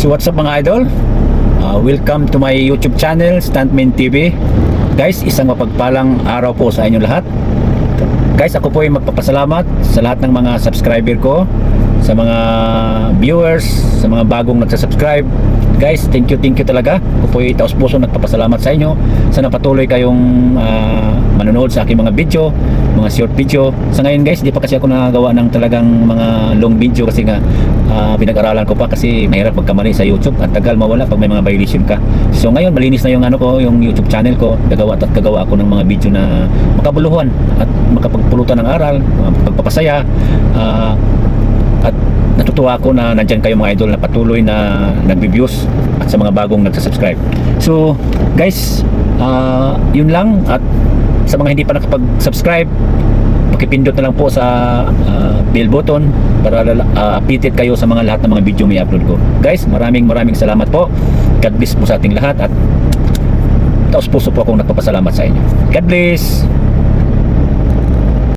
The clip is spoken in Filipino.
So what's up mga idol? Uh, welcome to my YouTube channel, Stuntman TV. Guys, isang mapagpalang araw po sa inyo lahat. Guys, ako po ay magpapasalamat sa lahat ng mga subscriber ko, sa mga viewers, sa mga bagong nagsasubscribe. Guys, thank you, thank you talaga. Ako po ay taos puso nagpapasalamat sa inyo. Sana patuloy kayong ah, manonood sa aking mga video, mga short video. Sa ngayon guys, di pa kasi ako nakagawa ng talagang mga long video kasi nga ah, pinag-aralan ko pa kasi mahirap magkamali sa YouTube. Ang tagal mawala pag may mga violation ka. So ngayon, malinis na yung ano ko, yung YouTube channel ko. Gagawa at gagawa ako ng mga video na makabuluhan at makapagpulutan ng aral, magpapasaya. ah, at natutuwa ako na nandyan kayo mga idol na patuloy na nag-views at sa mga bagong nagsasubscribe. So, guys, ah, yun lang at sa mga hindi pa nakapag-subscribe, pakipindot na lang po sa ah, bell button para uh, updated kayo sa mga lahat ng mga video may upload ko. Guys, maraming maraming salamat po. God bless po sa ating lahat at taos puso po akong nagpapasalamat sa inyo. God bless!